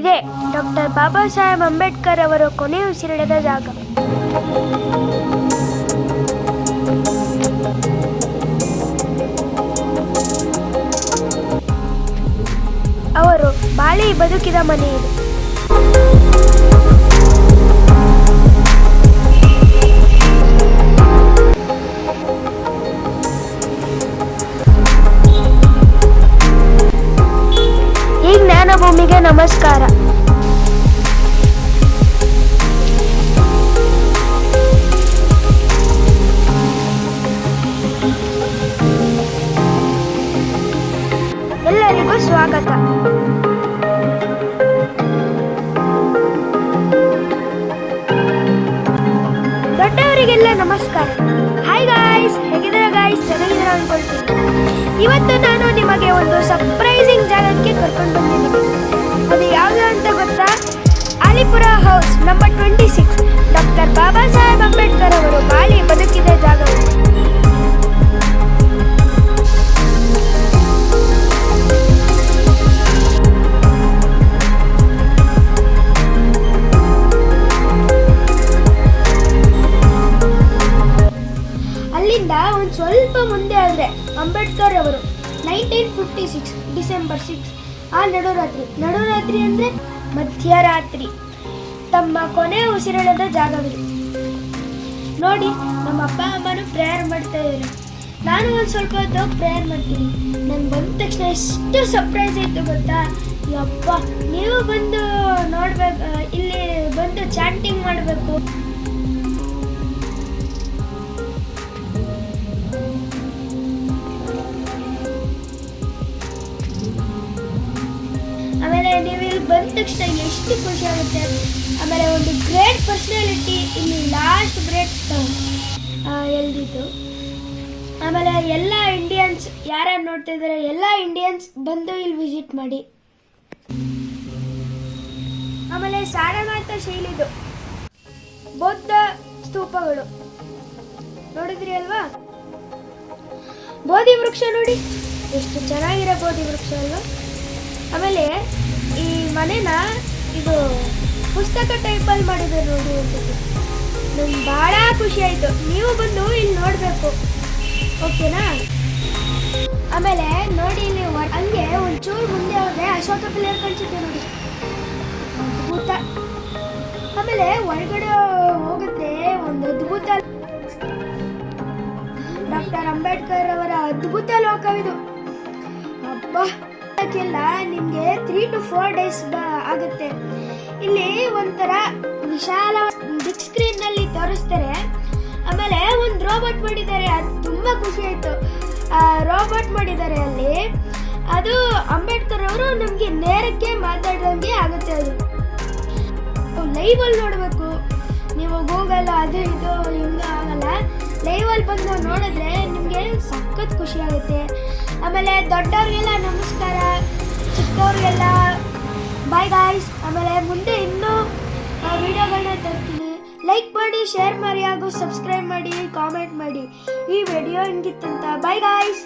ಇದೆ. ಡಾಕ್ಟರ್ ಬಾಬಾ ಸಾಹೇಬ್ ಅಂಬೇಡ್ಕರ್ ಅವರ ಕೊನೆ ಉಸಿರೆಳೆದ ಜಾಗ. ಅವರು ಬಾಳಿ ಬದುಕಿದ ಮನೆ ಇದು. ಈ ಜ್ಞಾನಭೂಮಿಗೆ ನಮಸ್ಕಾರ. ಎಲ್ಲರಿಗೂ ಸ್ವಾಗತ. ದೊಡ್ಡವರಿಗೆಲ್ಲ ನಮಸ್ಕಾರ. ಹಾಯ್ ಗಾಯ್ಸ್ ಹೇಗಿದ್ದೀರಾ ಗಾಯ್ಸ್ ಚೆನ್ನಾಗಿದ್ದೀರಾ ಅನ್ಕೊಳ್ತೀನಿ ಇವತ್ತು ನಾನು ನಿಮಗೆ ಒಂದು ಸರ್ಪ್ರೈಸಿಂಗ್ ಜಾಗಕ್ಕೆ ಕರ್ಕೊಂಡು ಬಂದಿದ್ದೀನಿ. ಅದು ಯಾವುದು ಅಂತ ಗೊತ್ತಾ? Alipur house number twenty six doctor Baba Saheb Ambedkar ಅವರು ಬಾಳಿ ಬದುಕಿದ ಜಾಗವು. ಅಲ್ಲಿಂದ ಒಂದು ಸ್ವಲ್ಪ ಮುಂದೆ ಆದರೆ ಅಂಬೇಡ್ಕರ್ ಅವರು nineteen fifty six, December six, ಆ ನಡುರಾತ್ರಿ. ನಡುರಾತ್ರಿ ಅಂದರೆ ಮಧ್ಯರಾತ್ರಿ. ತಮ್ಮ ಕೊನೆ ಉಸಿರಾಡದ ಜಾಗವಿದೆ. ನೋಡಿ, ನಮ್ಮ ಅಪ್ಪ ಅಮ್ಮನು ಪ್ರೇಯರ್ ಮಾಡ್ತಾ ಇದ್ದಾರೆ ನಾನು ಒಂದು ಸ್ವಲ್ಪ ಹೊತ್ತು ಪ್ರೇಯರ್ ಮಾಡ್ತೀನಿ. ನಾನು ಬಂದ ತಕ್ಷಣ ಎಷ್ಟು ಸರ್ಪ್ರೈಸ್ ಆಯಿತು ಗೊತ್ತಾ? ಯಪ್ಪ ನೀವು ಬಂದು ನೋಡ್ಬೇಕು, ಇಲ್ಲಿ ಬಂದು ಚಾಂಟಿಂಗ್ ಮಾಡಬೇಕು. ಆಮೇಲೆ ನೀವು ಇಲ್ಲಿ ಬಂದ ತಕ್ಷಣ ಎಷ್ಟು ಖುಷಿ ಆಗುತ್ತೆ? ಆಮೇಲೆ ಒಂದು ಗ್ರೇಟ್ ಪರ್ಸ್ನಾಲಿಟಿ ಇಲ್ಲಿ ಲಾಸ್ಟ್ ಗ್ರೇಟ್ ಎಲ್ದಿತ್ತು ಆಮೇಲೆ ಎಲ್ಲ ಇಂಡಿಯನ್ಸ್ ಯಾರ್ಯಾರು ನೋಡ್ತಾ ಇದ್ದಾರೆ? ಎಲ್ಲ ಇಂಡಿಯನ್ಸ್ ಬಂದು ಇಲ್ಲಿ ವಿಸಿಟ್ ಮಾಡಿ. ಆಮೇಲೆ ಸಾರನಾಥ ಶೈಲಿದು ಬೌದ್ಧ ಸ್ತೂಪಗಳು. ನೋಡಿದ್ರಿ ಅಲ್ವಾ? ಬೋಧಿ ವೃಕ್ಷ ನೋಡಿ. ಎಷ್ಟು ಚೆನ್ನಾಗಿರೋ ಬೋಧಿ ವೃಕ್ಷ ಅಲ್ವಾ? ಆಮೇಲೆ ಈ ಮನೇನ ಇದು ಪುಸ್ತಕ ಟೈಪಲ್ಲಿ ಮಾಡಿದ್ರು ನೋಡಿ ಅಂತ ನಂಗೆ ಭಾಳ ಖುಷಿ ಆಯಿತು. ನೀವು ಬಂದು ಇಲ್ಲಿ ನೋಡಬೇಕು. ಓಕೆನಾ? ಆಮೇಲೆ ನೋಡಿ ಹೊರ- ಹಂಗೆ ಒಂಚೂರು ಮುಂದೆ ಹೋದ್ರೆ ಅಶೋಕ ಪಿಲ್ಲರ್ ಕಾಣಿಸುತ್ತೆ ನೋಡಿ. ಅದ್ಭುತ. ಆಮೇಲೆ ಹೊರಗಡೆ ಹೋಗುತ್ತೆ ಒಂದು ಅದ್ಭುತ ಡಾಕ್ಟರ್ ಅಂಬೇಡ್ಕರ್ ಅವರ ಅದ್ಭುತ ಲೋಕವಿದು. ಅಬ್ಬಾ! ಅದಕ್ಕೆಲ್ಲ ನಿಮಗೆ ತ್ರೀ ಟು ಫೋರ್ ಡೇಸ್ ಆಗುತ್ತೆ. ಇಲ್ಲಿ ಒಂಥರ ವಿಶಾಲ ಬಿಗ್ ಸ್ಕ್ರೀನ್ನಲ್ಲಿ ತೋರಿಸ್ತಾರೆ. ಆಮೇಲೆ ಒಂದು ರೋಬೋಟ್ ಮಾಡಿದ್ದಾರೆ, ಅದು ತುಂಬಾ ಖುಷಿ ಆಯ್ತು. ರೋಬೋಟ್ ಮಾಡಿದ್ದಾರೆ ಅಲ್ಲಿ. ಅದು ಅಂಬೇಡ್ಕರ್ ಅವರು ನಮಗೆ ನೇರಕ್ಕೆ ಮಾತಾಡೋಂಗೆ ಆಗುತ್ತೆ ಅದು. ಲೈವ್ ಅಲ್ಲಿ ನೋಡಬೇಕು. ನೀವು ಗೂಗಲ್ ಅದು ಇದು ಹಿಂಗ ಆಗಲ್ಲ. ಲೈವ್ ಅಲ್ಲಿ ಬಂದು ನೋಡಿದ್ರೆ ನಿಮಗೆ ಸಖತ್ ಖುಷಿ ಆಗುತ್ತೆ. ಆಮೇಲೆ ದೊಡ್ಡವ್ರಿಗೆಲ್ಲ ನಮಸ್ಕಾರ ಆಮೇಲೆ ಮುಂದೆ ಇನ್ನೂ ವಿಡಿಯೋಗಳನ್ನ ತರ್ತೀನಿ. ಲೈಕ್ ಮಾಡಿ ಶೇರ್ ಮಾಡಿ ಹಾಗೂ ಸಬ್ಸ್ಕ್ರೈಬ್ ಮಾಡಿ ಕಾಮೆಂಟ್ ಮಾಡಿ. ಈ ವಿಡಿಯೋ ಹಿಂಗಿತ್ತಂತ. Bye guys